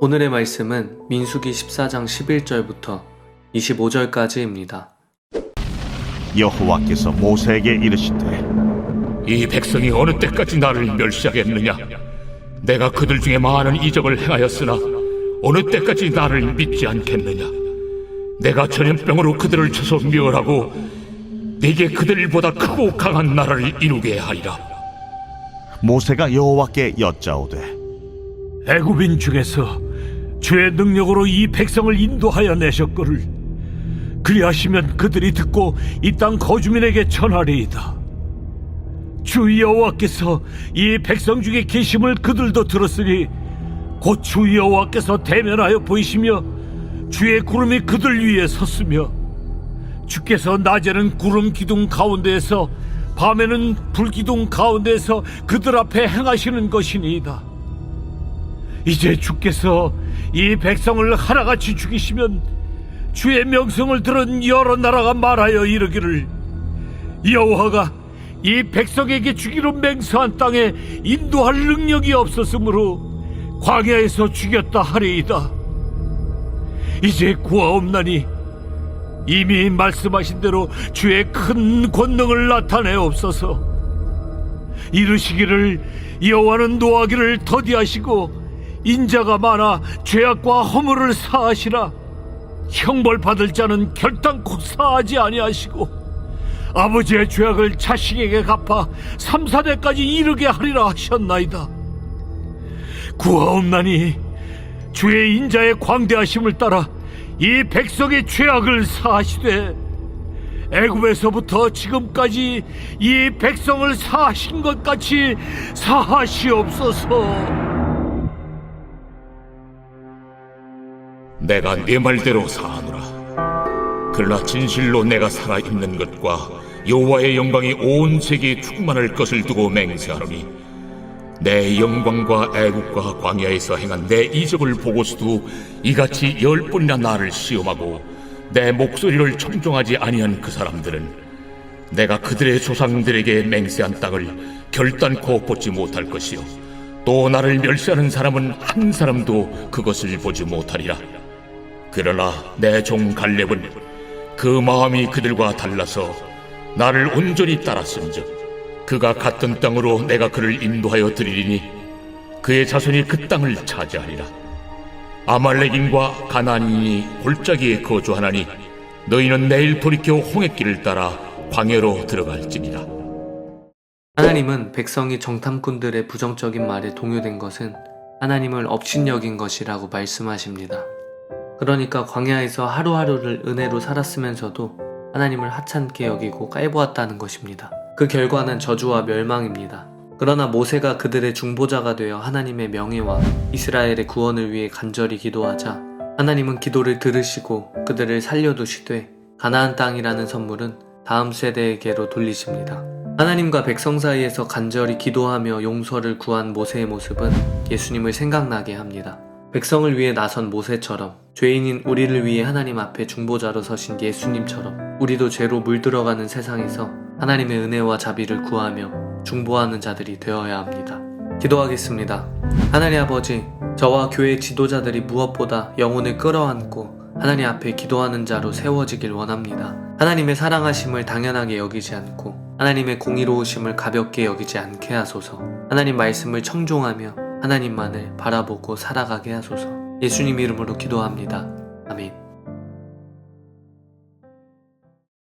오늘의 말씀은 민수기 14장 11절부터 25절까지입니다. 여호와께서 모세에게 이르시되 이 백성이 어느 때까지 나를 멸시하겠느냐? 내가 그들 중에 많은 이적을 행하였으나 어느 때까지 나를 믿지 않겠느냐? 내가 전염병으로 그들을 쳐서 멸하고 네게 그들보다 크고 강한 나라를 이루게 하리라. 모세가 여호와께 여짜오되 애굽인 중에서 주의 능력으로 이 백성을 인도하여 내셨거를 그리하시면 그들이 듣고 이 땅 거주민에게 전하리이다. 주 여호와께서 이 백성 중에 계심을 그들도 들었으니 곧 주 여호와께서 대면하여 보이시며 주의 구름이 그들 위에 섰으며 주께서 낮에는 구름 기둥 가운데에서 밤에는 불 기둥 가운데에서 그들 앞에 행하시는 것이니이다 이제 주께서 이 백성을 하나같이 죽이시면 주의 명성을 들은 여러 나라가 말하여 이르기를 여호와가 이 백성에게 주기로 맹세한 땅에 인도할 능력이 없었으므로 광야에서 죽였다 하리이다. 이제 구하옵나니 이미 말씀하신 대로 주의 큰 권능을 나타내옵소서. 이르시기를 여호와는 노하기를 더디하시고 인자가 많아 죄악과 허물을 사하시라 형벌 받을 자는 결단코 사하지 아니하시고 아버지의 죄악을 자식에게 갚아 삼사대까지 이르게 하리라 하셨나이다 구하옵나니 주의 인자의 광대하심을 따라 이 백성의 죄악을 사하시되 애굽에서부터 지금까지 이 백성을 사하신 것 같이 사하시옵소서. 내가 네 말대로 사하노라. 그러나 진실로 내가 살아 있는 것과 여호와의 영광이 온 세계에 충만할 것을 두고 맹세하노니 내 영광과 애국과 광야에서 행한 내 이적을 보고서도 이같이 열 번이나 나를 시험하고 내 목소리를 청종하지 아니한 그 사람들은 내가 그들의 조상들에게 맹세한 땅을 결단코 보지 못할 것이요 또 나를 멸시하는 사람은 한 사람도 그것을 보지 못하리라. 그러나 내 종 갈렙은 그 마음이 그들과 달라서 나를 온전히 따랐은즉 그가 갔던 땅으로 내가 그를 인도하여 드리리니 그의 자손이 그 땅을 차지하리라 아말렉인과 가나안인이 골짜기에 거주하나니 너희는 내일 돌이켜 홍해길을 따라 광야로 들어갈지니라 하나님은 백성이 정탐꾼들의 부정적인 말에 동요된 것은 하나님을 업신여긴 것이라고 말씀하십니다. 그러니까 광야에서 하루하루를 은혜로 살았으면서도 하나님을 하찮게 여기고 깔보았다는 것입니다. 그 결과는 저주와 멸망입니다. 그러나 모세가 그들의 중보자가 되어 하나님의 명예와 이스라엘의 구원을 위해 간절히 기도하자 하나님은 기도를 들으시고 그들을 살려두시되 가나안 땅이라는 선물은 다음 세대에게로 돌리십니다. 하나님과 백성 사이에서 간절히 기도하며 용서를 구한 모세의 모습은 예수님을 생각나게 합니다. 백성을 위해 나선 모세처럼 죄인인 우리를 위해 하나님 앞에 중보자로 서신 예수님처럼 우리도 죄로 물들어가는 세상에서 하나님의 은혜와 자비를 구하며 중보하는 자들이 되어야 합니다. 기도하겠습니다. 하나님 아버지, 저와 교회 지도자들이 무엇보다 영혼을 끌어안고 하나님 앞에 기도하는 자로 세워지길 원합니다. 하나님의 사랑하심을 당연하게 여기지 않고 하나님의 공의로우심을 가볍게 여기지 않게 하소서. 하나님 말씀을 청종하며 하나님만을 바라보고 살아가게 하소서. 예수님 이름으로 기도합니다. 아멘.